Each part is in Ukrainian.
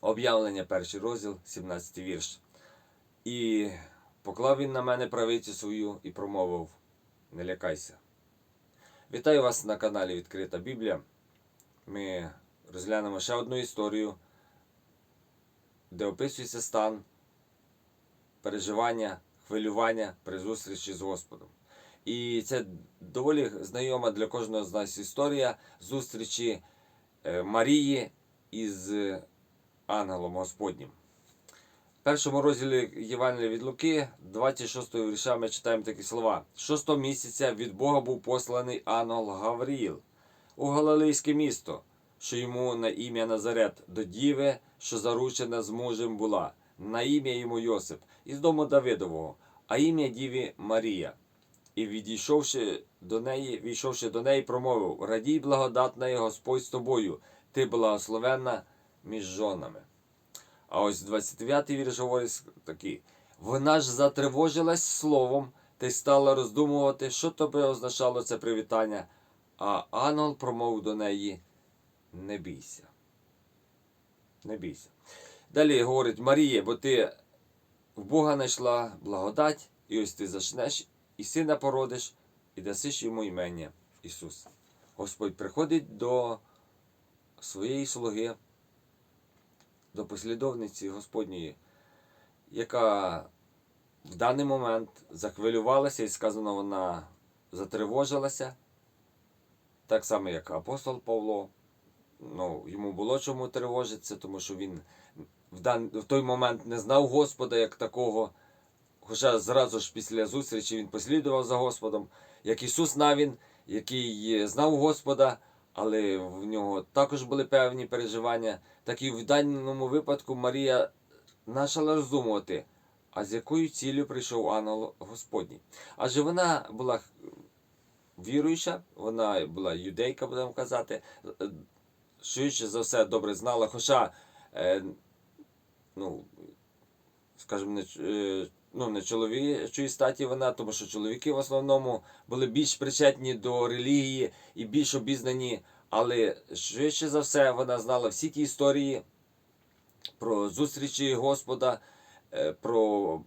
Об'явлення, перший розділ, 17 вірш. І поклав він на мене правицю свою і промовив: Не лякайся. Вітаю вас на каналі Відкрита Біблія. Ми розглянемо ще одну історію, де описується стан переживання, хвилювання при зустрічі з Господом. І це доволі знайома для кожного з нас історія зустрічі е, Марії із ангелом Господнім. В першому розділі Євангелія від Луки, 26 вірша, ми читаємо такі слова. Шостого місяця від Бога був посланий ангел Гавріїл у Галилейське місто, що йому на ім'я Назарет, до діви, що заручена з мужем була, на ім'я йому Йосип, із дому Давидового, а ім'я діві Марія. І відійшовши до неї, війшовши до неї, промовив: Радій, благодатна Господь з тобою, ти благословенна між жонами. А ось 29-й вірш говорить такий: Вона ж затривожилась словом та й стала роздумувати, що тобі означало це привітання. А ангел промовив до неї: Не бійся. Не бійся. Далі говорить Марія, бо ти в Бога знайшла благодать, і ось ти зачнеш і сина породиш, і дасиш йому імення Ісус. Господь приходить до своєї слуги, до послідовниці Господньої, яка в даний момент захвилювалася, і сказано, вона затривожилася, так само, як апостол Павло. Ну, йому було чому тривожитися, тому що він в, дан... в той момент не знав Господа як такого. Хоча зразу ж після зустрічі він послідував за Господом, як Ісус Навін, який знав Господа, але в нього також були певні переживання. Так і в даному випадку Марія почала роздумувати, а з якою ціллю прийшов ангел Господній. Адже вона була віруюча, вона була юдейка, будемо казати, швидше за все добре знала, хоча, е, ну, скажімо, не, е, ну, не чоловічої статі вона, тому що чоловіки в основному були більш причетні до релігії і більш обізнані, але швидше за все вона знала всі ті історії про зустрічі Господа, е, про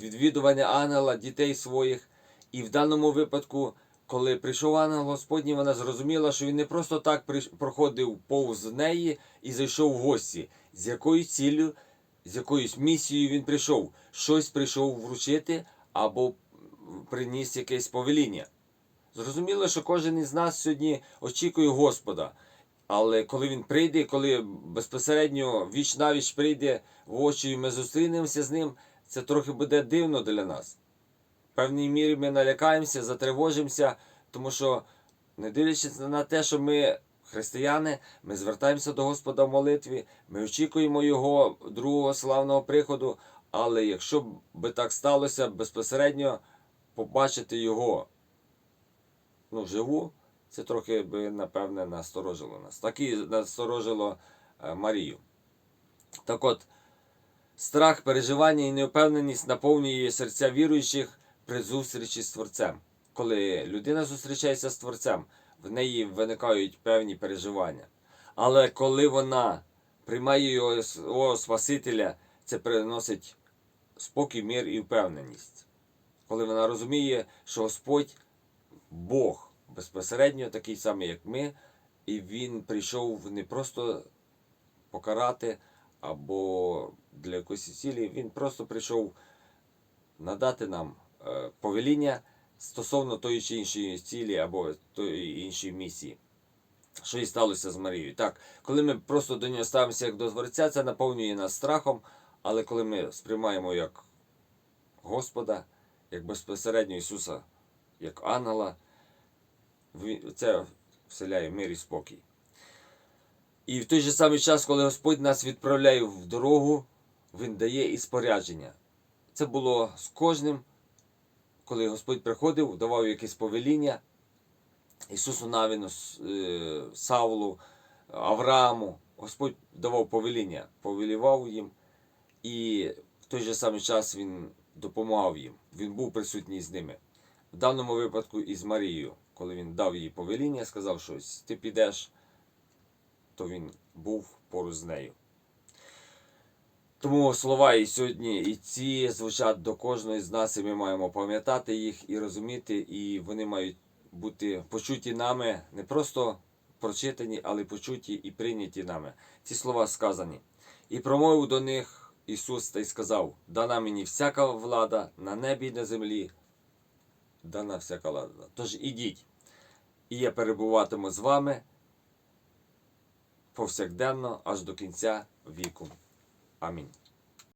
відвідування ангела, дітей своїх. І в даному випадку, коли прийшов ангел Господній, вона зрозуміла, що він не просто так проходив повз неї і зайшов в гості. З якою ціллю, з якоюсь місією він прийшов. Щось прийшов вручити або приніс якесь повеління. Зрозуміло, що кожен із нас сьогодні очікує Господа. Але коли він прийде, коли безпосередньо віч навіч прийде в очі, і ми зустрінемося з ним, це трохи буде дивно для нас. В певній мірі ми налякаємося, затривожимося, тому що, не дивлячись на те, що ми християни, ми звертаємося до Господа в молитві, ми очікуємо Його другого славного приходу. Але якщо би так сталося, безпосередньо побачити Його ну, вживу, це трохи би, напевне, насторожило нас. Так і насторожило е, Марію. Так от, страх, переживання і неупевненість наповнює серця віруючих при зустрічі з Творцем. Коли людина зустрічається з Творцем, в неї виникають певні переживання. Але коли вона приймає його Спасителя, це приносить спокій, мир і впевненість. Коли вона розуміє, що Господь Бог безпосередньо такий самий, як ми, і Він прийшов не просто покарати або для якоїсь цілі, Він просто прийшов надати нам е, повеління стосовно тої чи іншої цілі або тої іншої місії. Що і сталося з Марією. Так, коли ми просто до нього ставимося як до Творця, це наповнює нас страхом, але коли ми сприймаємо як Господа, як безпосередньо Ісуса, як ангела, це вселяє мир і спокій. І в той же самий час, коли Господь нас відправляє в дорогу, Він дає і спорядження. Це було з кожним, коли Господь приходив, давав якесь повеління Ісусу Навіну, е, Савлу, Аврааму. Господь давав повеління, повелівав їм, і в той же самий час Він допомагав їм. Він був присутній з ними. В даному випадку із Марією, коли він дав їй повеління, сказав щось, ти підеш, то він був поруч з нею. Тому слова і сьогодні, і ці звучать до кожної з нас, і ми маємо пам'ятати їх і розуміти, і вони мають бути почуті нами, не просто прочитані, але почуті і прийняті нами. Ці слова сказані. І промовив до них Ісус та й сказав: Дана мені всяка влада на небі і на землі. Дана всяка влада. Тож ідіть, і я перебуватиму з вами повсякденно аж до кінця віку. Амінь.